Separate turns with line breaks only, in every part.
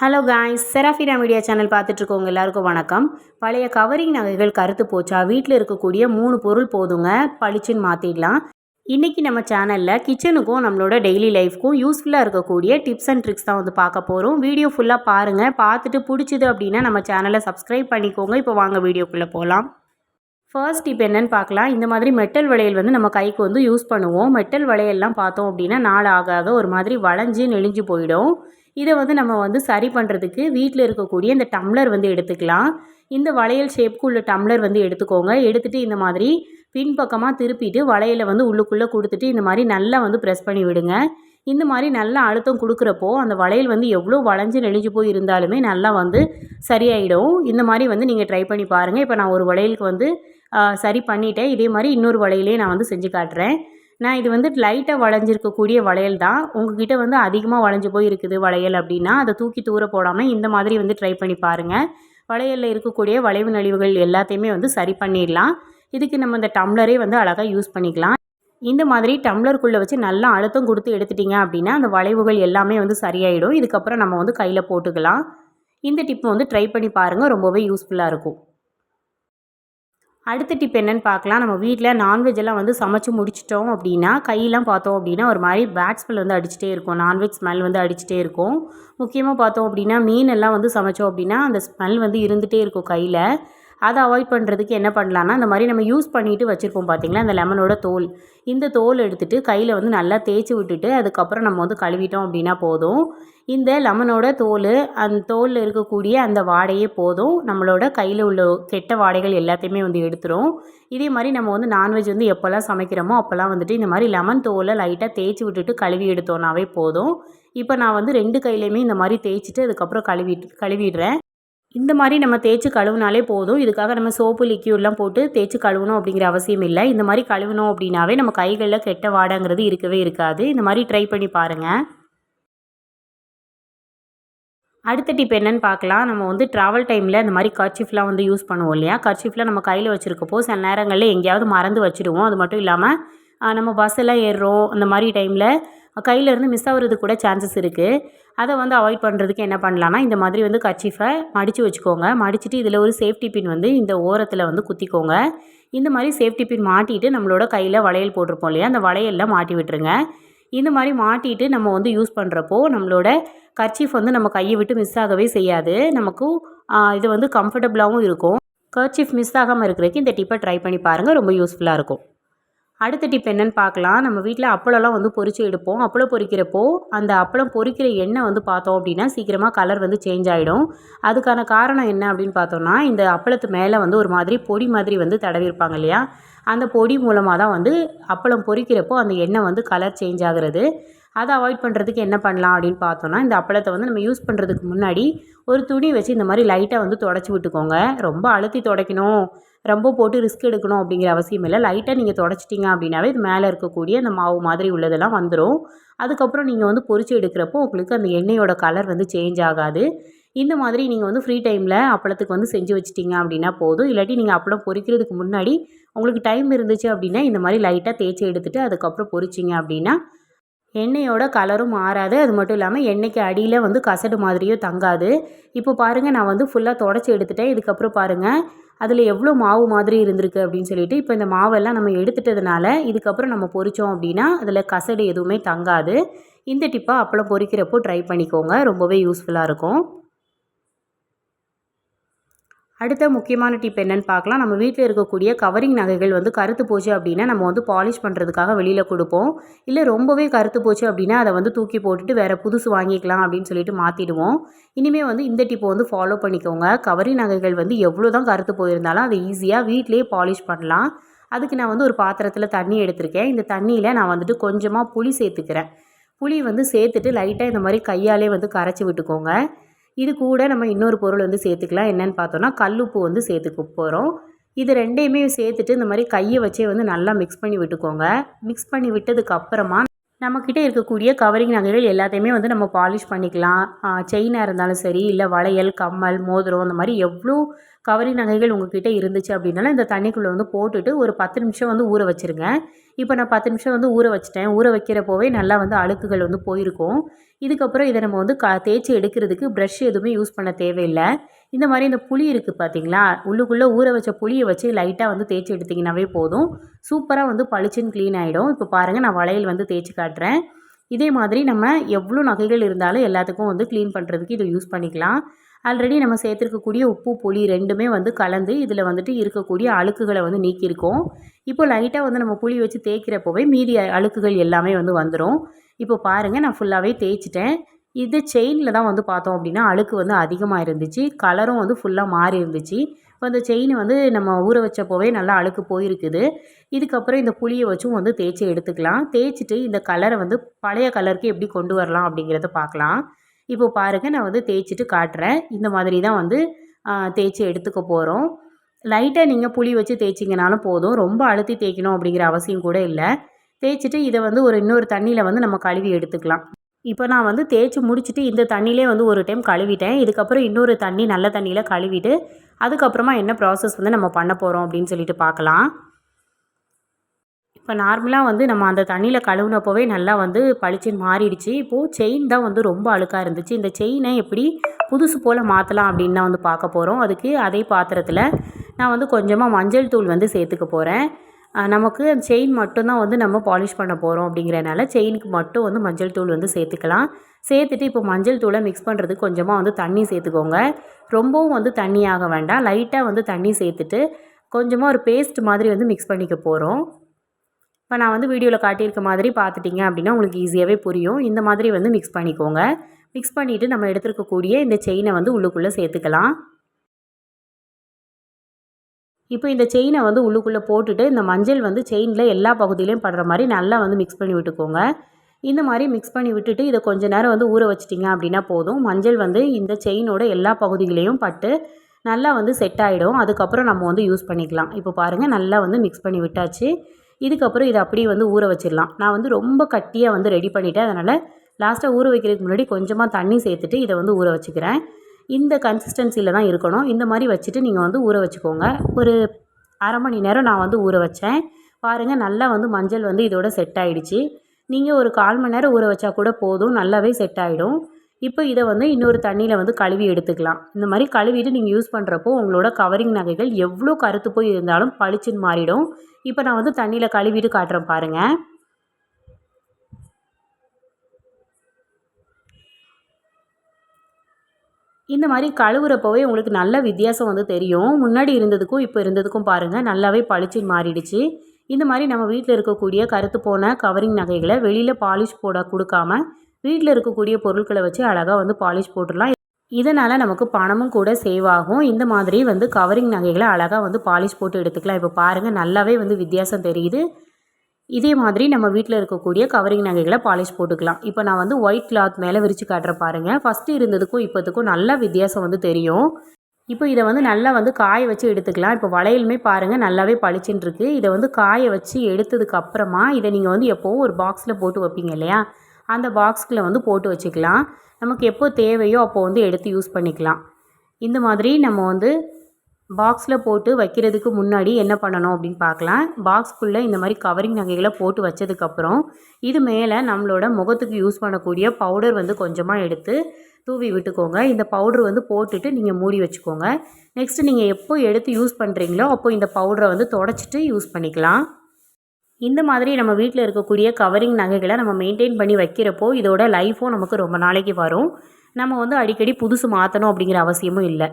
Hello guys Serafina media channel பார்த்துட்ருக்கோங்க எல்லாருக்கும் வணக்கம். பழைய கவரிங் நகைகள் கருத்து போச்சா? வீட்டில் இருக்கக்கூடிய மூணு பொருள் போதுங்க. பளிச்சுன்னு மாற்றிடலாம் இன்றைக்கி நம்ம சேனலில் கிச்சனுக்கும் நம்மளோட டெய்லி லைஃப்க்கும் யூஸ்ஃபுல்லாக இருக்கக்கூடிய டிப்ஸ் அண்ட் ட்ரிக்ஸ் தான் வந்து பார்க்க போகிறோம் வீடியோ ஃபுல்லாக பாருங்கள் பார்த்துட்டு பிடிச்சிது அப்படின்னா நம்ம சேனலை சப்ஸ்கிரைப் பண்ணிக்கோங்க. இப்போ வாங்க வீடியோக்குள்ளே போகலாம் ஃபர்ஸ்ட் இப்போ என்னென்னு பார்க்கலாம். இந்த மாதிரி மெட்டல் வளையல் வந்து நம்ம கைக்கு வந்து யூஸ் பண்ணுவோம். மெட்டல் வளையல்லாம் பார்த்தோம் அப்படின்னா நாள் ஆக ஆக ஒரு மாதிரி வளைஞ்சு நெளிஞ்சு போயிடும். இதை வந்து நம்ம வந்து சரி பண்ணுறதுக்கு வீட்டில் இருக்கக்கூடிய இந்த டம்ளர் வந்து எடுத்துக்கலாம். இந்த வளையல் ஷேப்புக்கு உள்ள டம்ளர் வந்து எடுத்துக்கோங்க. எடுத்துகிட்டு இந்த மாதிரி பின்பக்கமாக திருப்பிட்டு வளையலை வந்து உள்ளுக்குள்ளே கொடுத்துட்டு இந்த மாதிரி நல்லா வந்து ப்ரெஸ் பண்ணி விடுங்க. இந்த மாதிரி நல்லா அழுத்தம் கொடுக்குறப்போ அந்த வளையல் வந்து எவ்வளோ வளைஞ்சு நெளிஞ்சு போய் இருந்தாலுமே நல்லா வந்து சரியாயிடும். இந்த மாதிரி வந்து நீங்கள் ட்ரை பண்ணி பாருங்கள் இப்போ நான் ஒரு வளையலுக்கு வந்து சரி பண்ணிட்டேன். இதே மாதிரி இன்னொரு வளையலையும் நான் வந்து செஞ்சு காட்டுறேன். நான் இது வந்து லைட்டாக வளைஞ்சிருக்கக்கூடிய வளையல் தான். உங்ககிட்ட வந்து அதிகமாக வளைஞ்சு போய் இருக்குது வளையல் அப்படின்னா அதை தூக்கி தூர போடாமல் இந்த மாதிரி வந்து ட்ரை பண்ணி பாருங்கள் வளையலில் இருக்கக்கூடிய வளைவு நழிவுகள் எல்லாத்தையுமே வந்து சரி பண்ணிடலாம். இதுக்கு நம்ம இந்த டம்ளரே வந்து அழகாக யூஸ் பண்ணிக்கலாம். இந்த மாதிரி டம்ளருக்குள்ளே வச்சு நல்லா அழுத்தம் கொடுத்து எடுத்துட்டிங்க அப்படின்னா அந்த வளைவுகள் எல்லாமே வந்து சரியாயிடும். இதுக்கப்புறம் நம்ம வந்து கையில் போட்டுக்கலாம். இந்த டிப் வந்து ட்ரை பண்ணி பாருங்கள் ரொம்பவே யூஸ்ஃபுல்லாக இருக்கும். அடுத்த டிப் என்னென்னு பார்க்கலாம். நம்ம வீட்டில் நான்வெஜ் எல்லாம் வந்து சமைச்சு முடிச்சிட்டோம் அப்படின்னா கையெல்லாம் பார்த்தோம் அப்படின்னா ஒரு மாதிரி பேட் ஸ்மெல் வந்து அடிச்சுட்டே இருக்கும். நான்வெஜ் ஸ்மெல் வந்து அடிச்சுட்டே இருக்கும். முக்கியமாக பார்த்தோம் அப்படின்னா மீன் எல்லாம் வந்து சமைச்சோம் அப்படின்னா அந்த ஸ்மெல் வந்து இருந்துகிட்டே இருக்கும் கையில். அதை அவாய்ட் பண்ணுறதுக்கு என்ன பண்ணலான்னா இந்த மாதிரி நம்ம யூஸ் பண்ணிவிட்டு வச்சுருப்போம் பார்த்திங்களா அந்த லெமனோட தோல். இந்த தோல் எடுத்துகிட்டு கையில் வந்து நல்லா தேய்ச்சி விட்டுட்டு அதுக்கப்புறம் நம்ம வந்து கழுவிட்டோம் அப்படின்னா போதும். இந்த லெமனோட தோல் அந்த தோலில் இருக்கக்கூடிய அந்த வாடையே போதும். நம்மளோட கையில் உள்ள கெட்ட வாடைகள் எல்லாத்தையுமே வந்து எடுத்துரும். இதே மாதிரி நம்ம வந்து நான்வெஜ் வந்து எப்போல்லாம் சமைக்கிறோமோ அப்போல்லாம் வந்துட்டு இந்த மாதிரி லெமன் தோலை லைட்டாக தேய்ச்சி விட்டுட்டு கழுவி எடுத்தோன்னாவே போதும். இப்போ நான் வந்து ரெண்டு கையிலையுமே இந்த மாதிரி தேய்ச்சிட்டு அதுக்கப்புறம் கழுவிட்டு கழுவிடுறேன். இந்த மாதிரி நம்ம தேய்ச்சி கழுவுனாலே போதும். இதுக்காக நம்ம சோப்பு லிக்யூட்லாம் போட்டு தேய்ச்சி கழுவணும் அப்படிங்கிற அவசியம் இல்லை. இந்த மாதிரி கழுவணும் அப்படின்னாவே நம்ம கைகளில் கெட்ட வாடங்கிறது இருக்கவே இருக்காது. இந்த மாதிரி ட்ரை பண்ணி பாருங்கள் அடுத்த டிப் என்னென்னு பார்க்கலாம். நம்ம வந்து ட்ராவல் டைமில் இந்த மாதிரி கர்ச்சிஃப்லாம் வந்து யூஸ் பண்ணுவோம் இல்லையா? கர்ச்சிஃப்லாம் நம்ம கையில் வச்சுருக்கப்போ சில நேரங்களில் எங்கேயாவது மறந்து வச்சுடுவோம். அது மட்டும் இல்லாமல் நம்ம பஸ்ஸெல்லாம் ஏறுறோம். அந்த மாதிரி டைமில் கையிலேருந்து மிஸ் ஆகிறது கூட சான்சஸ் இருக்குது அதை வந்து அவாய்ட் பண்ணுறதுக்கு என்ன பண்ணலான்னா இந்த மாதிரி வந்து கச்சிஃபை மடித்து வச்சுக்கோங்க. மடிச்சுட்டு இதில் ஒரு சேஃப்டி பின் வந்து இந்த ஓரத்தில் வந்து குத்திக்கோங்க. இந்த மாதிரி சேஃப்டி பின் மாட்டிட்டு நம்மளோட கையில் வளையல் போட்டிருப்போம் இல்லையா? அந்த வளையலில் மாட்டி விட்டுருங்க. இந்த மாதிரி மாட்டிட்டு நம்ம வந்து யூஸ் பண்ணுறப்போ நம்மளோட கர்ச்சீஃப் வந்து நம்ம கையை விட்டு மிஸ் ஆகவே செய்யாது. நமக்கும் இது வந்து கம்ஃபர்டபுளாகவும் இருக்கும். கர்ச்சீஃப் மிஸ் ஆகாமல் இருக்கிறதுக்கு இந்த டிப்பை ட்ரை பண்ணி பாருங்கள் ரொம்ப யூஸ்ஃபுல்லாக இருக்கும். அடுத்த டிப் என்னென்னு பார்க்கலாம். நம்ம வீட்டில் அப்பளம்லாம் வந்து பொறிச்சு எடுப்போம். அப்பளம் பொறிக்கிறப்போ அந்த அப்பளம் பொறிக்கிற எண்ணெய் வந்து பார்த்தோம் அப்படின்னா சீக்கிரமாக கலர் வந்து சேஞ்ச் ஆகிடும் அதுக்கான காரணம் என்ன அப்படின்னு பார்த்தோம்னா இந்த அப்பளத்து மேலே வந்து ஒரு மாதிரி பொடி மாதிரி வந்து தடவிருப்பாங்க இல்லையா? அந்த பொடி மூலமாக தான் வந்து அப்பளம் பொறிக்கிறப்போ அந்த எண்ணெய் வந்து கலர் சேஞ்ச் ஆகிறது. அதை அவாய்ட் பண்ணுறதுக்கு என்ன பண்ணலாம் அப்படின்னு பார்த்தோன்னா இந்த அப்பளத்தை வந்து நம்ம யூஸ் பண்ணுறதுக்கு முன்னாடி ஒரு துணி வச்சு இந்த மாதிரி லைட்டாக வந்து தொடச்சி விட்டுக்கோங்க. ரொம்ப அழுத்தி துடைக்கணும். ரொம்ப போட்டு ரிஸ்க் எடுக்கணும் அப்படிங்கிற அவசியம் இல்லை. லைட்டாக நீங்கள் தொடச்சிட்டிங்க அப்படின்னாவே இது மேலே இருக்கக்கூடிய அந்த மாவு மாதிரி உள்ளதெல்லாம் வந்துடும் அதுக்கப்புறம் நீங்கள் வந்து பொறிச்சு எடுக்கிறப்போ உங்களுக்கு அந்த எண்ணெயோட கலர் வந்து சேஞ்ச் ஆகாது. இந்த மாதிரி நீங்கள் வந்து ஃப்ரீ டைமில் அப்பளத்துக்கு வந்து செஞ்சு வச்சிட்டிங்க அப்படின்னா போதும். இல்லாட்டி நீங்கள் அப்பளம் பொறிக்கிறதுக்கு முன்னாடி உங்களுக்கு டைம் இருந்துச்சு அப்படின்னா இந்த மாதிரி லைட்டாக தேய்ச்சி எடுத்துகிட்டு அதுக்கப்புறம் பொறிச்சிங்க அப்படின்னா எண்ணெயோட கலரும் மாறாது. அது மட்டும் இல்லாமல் எண்ணெய்க்கு அடியில் வந்து கசடு மாதிரியும் தங்காது. இப்போ பாருங்கள் நான் வந்து ஃபுல்லாக தொடச்சி எடுத்துட்டேன். இதுக்கப்புறம் பாருங்கள் அதில் எவ்வளோ மாவு மாதிரி இருந்திருக்கு அப்படின்னு சொல்லிட்டு இப்போ இந்த மாவெல்லாம் நம்ம எடுத்துட்டதுனால இதுக்கப்புறம் நம்ம பொரித்தோம் அப்படின்னா அதில் கசடு எதுவுமே தங்காது. இந்த டிப்பை அப்பளம் பொரிக்கிறப்போ ட்ரை பண்ணிக்கோங்க. ரொம்பவே யூஸ்ஃபுல்லாக இருக்கும். அடுத்த முக்கியமான டிப் என்னென்னு பார்க்கலாம். நம்ம வீட்டில் இருக்கக்கூடிய கவரிங் நகைகள் வந்து கருத்து போச்சு அப்படின்னா நம்ம வந்து பாலிஷ் பண்ணுறதுக்காக வெளியில் கொடுப்போம். இல்லை ரொம்பவே கருத்து போச்சு அப்படின்னா அதை வந்து தூக்கி போட்டுட்டு வேறு புதுசு வாங்கிக்கலாம் அப்படின்னு சொல்லிட்டு மாற்றிடுவோம் இனிமேல் வந்து இந்த டிப்பை வந்து ஃபாலோ பண்ணிக்கோங்க. கவரிங் நகைகள் வந்து எவ்வளோ தான் கருத்து போயிருந்தாலும் அதை ஈஸியாக வீட்டிலே பாலிஷ் பண்ணலாம். அதுக்கு நான் வந்து ஒரு பாத்திரத்தில் தண்ணி எடுத்திருக்கேன். இந்த தண்ணியில் நான் வந்துட்டு கொஞ்சமாக புளி சேர்த்துக்கிறேன். புளி வந்து சேர்த்துட்டு லைட்டாக இந்த மாதிரி கையாலே வந்து கரைச்சி விட்டுக்கோங்க. இது கூட நம்ம இன்னொரு பொருள் வந்து சேர்த்துக்கலாம். என்னென்னு பார்த்தோன்னா கல்லுப்பு வந்து சேர்த்துக்க போகிறோம் இது ரெண்டையுமே சேர்த்துட்டு இந்த மாதிரி கையை வச்சே வந்து நல்லா மிக்ஸ் பண்ணி விட்டுக்கோங்க. மிக்ஸ் பண்ணி விட்டதுக்கு அப்புறமா நம்மக்கிட்ட இருக்கக்கூடிய கவரிங் நகைகள் எல்லாத்தையுமே வந்து நம்ம பாலிஷ் பண்ணிக்கலாம். செயினாக இருந்தாலும் சரி இல்லை வளையல் கம்மல் மோதிரம் அந்த மாதிரி எவ்வளோ கவரி நகைகள் உங்ககிட்ட இருந்துச்சு அப்படின்னாலும் இந்த தண்ணிக்குள்ளே வந்து போட்டுட்டு ஒரு பத்து நிமிஷம் வந்து ஊற வச்சுருங்க. இப்போ நான் பத்து நிமிஷம் வந்து ஊற வச்சுட்டேன். ஊற வைக்கிறப்போவே நல்லா வந்து அழுக்குகள் வந்து போயிருக்கும். இதுக்கப்புறம் இதை நம்ம வந்து க தேய்ச்சி எடுக்கிறதுக்கு ப்ரஷ் எதுவுமே யூஸ் பண்ண தேவையில்லை. இந்த மாதிரி இந்த புளி இருக்குது பார்த்தீங்களா உள்ளுக்குள்ளே ஊற வச்ச புளியை வச்சு லைட்டாக வந்து தேய்ச்சி எடுத்திங்கனாவே போதும். சூப்பராக வந்து பளிச்சுன்னு க்ளீன் ஆகிடும் இப்போ பாருங்கள் நான் வளையல் வந்து தேய்ச்சி காட்டுறேன். இதே மாதிரி நம்ம எவ்வளோ நகைகள் இருந்தாலும் எல்லாத்துக்கும் வந்து க்ளீன் பண்ணுறதுக்கு இதை யூஸ் பண்ணிக்கலாம். ஆல்ரெடி நம்ம சேர்த்துருக்கக்கூடிய உப்பு புளி ரெண்டுமே வந்து கலந்து இதில் வந்துட்டு இருக்கக்கூடிய அழுக்குகளை வந்து நீக்கியிருக்கோம். இப்போ லைட்டாக வந்து நம்ம புளி வச்சு தேய்க்கிறப்போவே மீதி அழுக்குகள் எல்லாமே வந்து வந்துடும் இப்போ பாருங்கள் நான் ஃபுல்லாகவே தேய்ச்சிட்டேன். இது செயினில் தான் வந்து பார்த்தோம் அப்படின்னா அழுக்கு வந்து அதிகமாக இருந்துச்சு. கலரும் வந்து ஃபுல்லாக மாறி இருந்துச்சு. இப்போ அந்த செயின் வந்து நம்ம ஊற வச்சப்போவே நல்லா அழுக்கு போயிருக்குது. இதுக்கப்புறம் இந்த புளியை வச்சும் வந்து தேய்ச்சி எடுத்துக்கலாம். தேய்ச்சிட்டு இந்த கலரை வந்து பழைய கலருக்கு எப்படி கொண்டு வரலாம் அப்படிங்கிறத பார்க்கலாம். இப்போ பாருங்கள் நான் வந்து தேய்ச்சிட்டு காட்டுறேன். இந்த மாதிரி தான் வந்து தேய்ச்சி எடுத்துக்க போகிறோம் லைட்டாக நீங்கள் புளி வச்சு தேய்ச்சிங்கனாலும் போதும். ரொம்ப அழுத்தி தேய்க்கணும் அப்படிங்கிற அவசியம் கூட இல்லை. தேய்ச்சிட்டு இதை வந்து ஒரு இன்னொரு தண்ணியில் வந்து நம்ம கழுவி எடுத்துக்கலாம். இப்போ நான் வந்து தேய்ச்சி முடிச்சுட்டு இந்த தண்ணியிலே வந்து ஒரு டைம் கழுவிட்டேன். இதுக்கப்புறம் இன்னொரு தண்ணி நல்ல தண்ணியில் கழுவிட்டு அதுக்கப்புறமா என்ன ப்ராசஸ் வந்து நம்ம பண்ண போகிறோம் அப்படின்னு சொல்லிட்டு பார்க்கலாம். இப்போ நார்மலாக வந்து நம்ம அந்த தண்ணியில் கழுவுனப்போவே நல்லா வந்து பளிச்சுன்னு மாறிடுச்சு. இப்போது செயின் தான் வந்து ரொம்ப அழுக்காக இருந்துச்சு. இந்த செயினை எப்படி புதுசு போல் மாற்றலாம் அப்படின்னு தான் வந்து பார்க்க போகிறோம் அதுக்கு அதே பாத்திரத்தில் நான் வந்து கொஞ்சமாக மஞ்சள் தூள் வந்து சேர்த்துக்க போகிறேன் நமக்கு அந்த செயின் மட்டும்தான் வந்து நம்ம பாலிஷ் பண்ண போகிறோம் அப்படிங்கிறனால செயினுக்கு மட்டும் வந்து மஞ்சள் தூள் வந்து சேர்த்துக்கலாம். சேர்த்துட்டு இப்போ மஞ்சள் தூளை மிக்ஸ் பண்ணுறதுக்கு கொஞ்சமாக வந்து தண்ணி சேர்த்துக்கோங்க. ரொம்பவும் வந்து தண்ணி ஆக வேண்டாம். லைட்டாக வந்து தண்ணி சேர்த்துட்டு கொஞ்சமாக ஒரு பேஸ்ட் மாதிரி வந்து மிக்ஸ் பண்ணிக்க போகிறோம் இப்போ நான் வந்து வீடியோவில் காட்டியிருக்க மாதிரி பார்த்துட்டிங்க அப்படின்னா உங்களுக்கு ஈஸியாகவே புரியும். இந்த மாதிரி வந்து மிக்ஸ் பண்ணிக்கோங்க. மிக்ஸ் பண்ணிவிட்டு நம்ம எடுத்துருக்கக்கூடிய இந்த செயினை வந்து உள்ளுக்குள்ளே சேர்த்துக்கலாம். இப்போ இந்த செயினை வந்து உள்ளுக்குள்ளே போட்டுட்டு இந்த மஞ்சள் வந்து செயினில் எல்லா பகுதியிலையும் படுற மாதிரி நல்லா வந்து மிக்ஸ் பண்ணி விட்டுக்கோங்க. இந்த மாதிரி மிக்ஸ் பண்ணி விட்டுட்டு இதை கொஞ்ச நேரம் வந்து ஊற வச்சிட்டிங்க அப்படின்னா போதும். மஞ்சள் வந்து இந்த செயினோட எல்லா பகுதிகளையும் பட்டு நல்லா வந்து செட் ஆகிடும் அதுக்கப்புறம் நம்ம வந்து யூஸ் பண்ணிக்கலாம். இப்போ பாருங்கள் நல்லா வந்து மிக்ஸ் பண்ணி விட்டாச்சு. இதுக்கப்புறம் இதை அப்படியே வந்து ஊற வச்சிடலாம். நான் வந்து ரொம்ப கட்டியாக வந்து ரெடி பண்ணிவிட்டேன் அதனால் லாஸ்ட்டாக ஊற வைக்கிறதுக்கு முன்னாடி கொஞ்சமாக தண்ணி சேர்த்துட்டு இதை வந்து ஊற வச்சுக்கிறேன். இந்த கன்சிஸ்டன்சியில் தான் இருக்கணும். இந்த மாதிரி வச்சுட்டு நீங்கள் வந்து ஊற வச்சுக்கோங்க. ஒரு அரை மணி நேரம் நான் வந்து ஊற வச்சேன். பாருங்கள் நல்லா வந்து மஞ்சள் வந்து இதோட செட் ஆகிடுச்சு நீங்கள் ஒரு கால் மணி நேரம் ஊற வச்சா கூட போதும். நல்லாவே செட் ஆகிடும் இப்போ இதை வந்து இன்னொரு தண்ணியில் வந்து கழுவி எடுத்துக்கலாம். இந்த மாதிரி கழுவிட்டு நீங்கள் யூஸ் பண்ணுறப்போ உங்களோட கவரிங் நகைகள் எவ்வளோ கருத்து போய் இருந்தாலும் பளிச்சுன்னு மாறிடும். இப்போ நான் வந்து தண்ணியில் கழுவிட்டு காட்டுறேன் பாருங்கள் இந்த மாதிரி கழுவுறப்போவே உங்களுக்கு நல்ல வித்தியாசம் வந்து தெரியும். முன்னாடி இருந்ததுக்கும் இப்போ இருந்ததுக்கும் பாருங்கள் நல்லாவே பளிச்சுன்னு மாறிடுச்சு. இந்த மாதிரி நம்ம வீட்டில் இருக்கக்கூடிய கருத்து போன கவரிங் நகைகளை வெளியில் பாலிஷ் போட கொடுக்காம வீட்டில் இருக்கக்கூடிய பொருட்களை வச்சு அழகாக வந்து பாலிஷ் போட்டுடலாம். இதனால் நமக்கு பணமும் கூட சேவ் ஆகும். இந்த மாதிரி வந்து கவரிங் நகைகளை அழகாக வந்து பாலிஷ் போட்டு எடுத்துக்கலாம். இப்போ பாருங்கள் நல்லாவே வந்து வித்தியாசம் தெரியுது. இதே மாதிரி நம்ம வீட்டில் இருக்கக்கூடிய கவரிங் நகைகளை பாலிஷ் போட்டுக்கலாம். இப்போ நான் வந்து ஒயிட் கிளாத் மேலே விரித்து காட்டுற பாருங்கள் ஃபஸ்ட்டு இருந்ததுக்கும் இப்போத்துக்கும் நல்லா வித்தியாசம் வந்து தெரியும். இப்போ இதை வந்து நல்லா வந்து காய வச்சு எடுத்துக்கலாம். இப்போ வளையலுமே பாருங்கள் நல்லாவே பளிச்சுன்னு இருக்குது இதை வந்து காய வச்சு எடுத்ததுக்கு அப்புறமா இதை நீங்கள் வந்து எப்போவும் ஒரு பாக்ஸில் போட்டு வைப்பீங்க இல்லையா? அந்த பாக்ஸ்கில் வந்து போட்டு வச்சுக்கலாம். நமக்கு எப்போ தேவையோ அப்போ வந்து எடுத்து யூஸ் பண்ணிக்கலாம். இந்த மாதிரி நம்ம வந்து பாக்ஸில் போட்டு வைக்கிறதுக்கு முன்னாடி என்ன பண்ணணும் அப்படின்னு பார்க்கலாம். பாக்ஸ்க்குள்ளே இந்த மாதிரி கவரிங் நகைகளை போட்டு வச்சதுக்கப்புறம் இது மேலே நம்மளோட முகத்துக்கு யூஸ் பண்ணக்கூடிய பவுடர் வந்து கொஞ்சமாக எடுத்து தூவி விட்டுக்கோங்க. இந்த பவுடர் வந்து போட்டுட்டு நீங்கள் மூடி வச்சுக்கோங்க. நெக்ஸ்ட்டு நீங்கள் எப்போ எடுத்து யூஸ் பண்ணுறீங்களோ அப்போ இந்த பவுடரை வந்து தொடச்சிட்டு யூஸ் பண்ணிக்கலாம். இந்த மாதிரி நம்ம வீட்டில் இருக்கக்கூடிய கவரிங் நகைகளை நம்ம மெயின்டைன் பண்ணி வைக்கிறப்போ இதோட லைஃப்பும் நமக்கு ரொம்ப நாளைக்கு வரும். நம்ம வந்து அடிக்கடி புதுசு மாற்றணும் அப்படிங்கிற அவசியமும் இல்லை.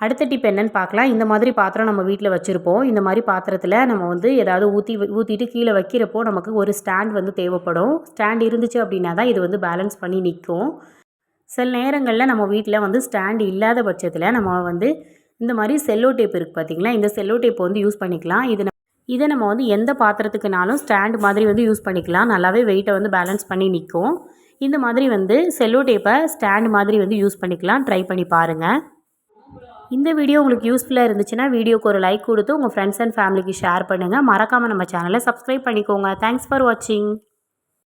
அடுத்த டிப் என்னென்னு பார்க்கலாம். இந்த மாதிரி பாத்திரம் நம்ம வீட்டில் வச்சுருப்போம். இந்த மாதிரி பாத்திரத்தில் நம்ம வந்து ஏதாவது ஊற்றி ஊற்றிட்டு கீழே வைக்கிறப்போ நமக்கு ஒரு ஸ்டாண்ட் வந்து தேவைப்படும். ஸ்டாண்ட் இருந்துச்சு அப்படின்னா தான் இது வந்து பேலன்ஸ் பண்ணி நிற்கும். சில நேரங்களில் நம்ம வீட்டில் வந்து ஸ்டாண்ட் இல்லாத பட்சத்தில் நம்ம வந்து இந்த மாதிரி செல்லோ டேப் இருக்குது பார்த்திங்களா இந்த செல்லோ டேப் வந்து யூஸ் பண்ணிக்கலாம். இது இதை நம்ம வந்து எந்த பாத்திரத்துக்குனாலும் ஸ்டாண்ட் மாதிரி வந்து யூஸ் பண்ணிக்கலாம். நல்லாவே வெயிட்டை வந்து பேலன்ஸ் பண்ணி நிற்கும் இந்த மாதிரி வந்து செல்லோ டேப்பை ஸ்டாண்ட் மாதிரி வந்து யூஸ் பண்ணிக்கலாம். ட்ரை பண்ணி பாருங்கள் இந்த வீடியோ உங்களுக்கு யூஸ்ஃபுல்லாக இருந்துச்சுன்னா வீடியோக்கு ஒரு லைக் கொடுத்து உங்கள் ஃப்ரெண்ட்ஸ் அண்ட் ஃபேமிலிக்கு ஷேர் பண்ணுங்கள் மறக்காமல் நம்ம சேனலை சப்ஸ்கிரைப் பண்ணிக்கோங்க. தேங்க்ஸ் ஃபார் வாட்சிங்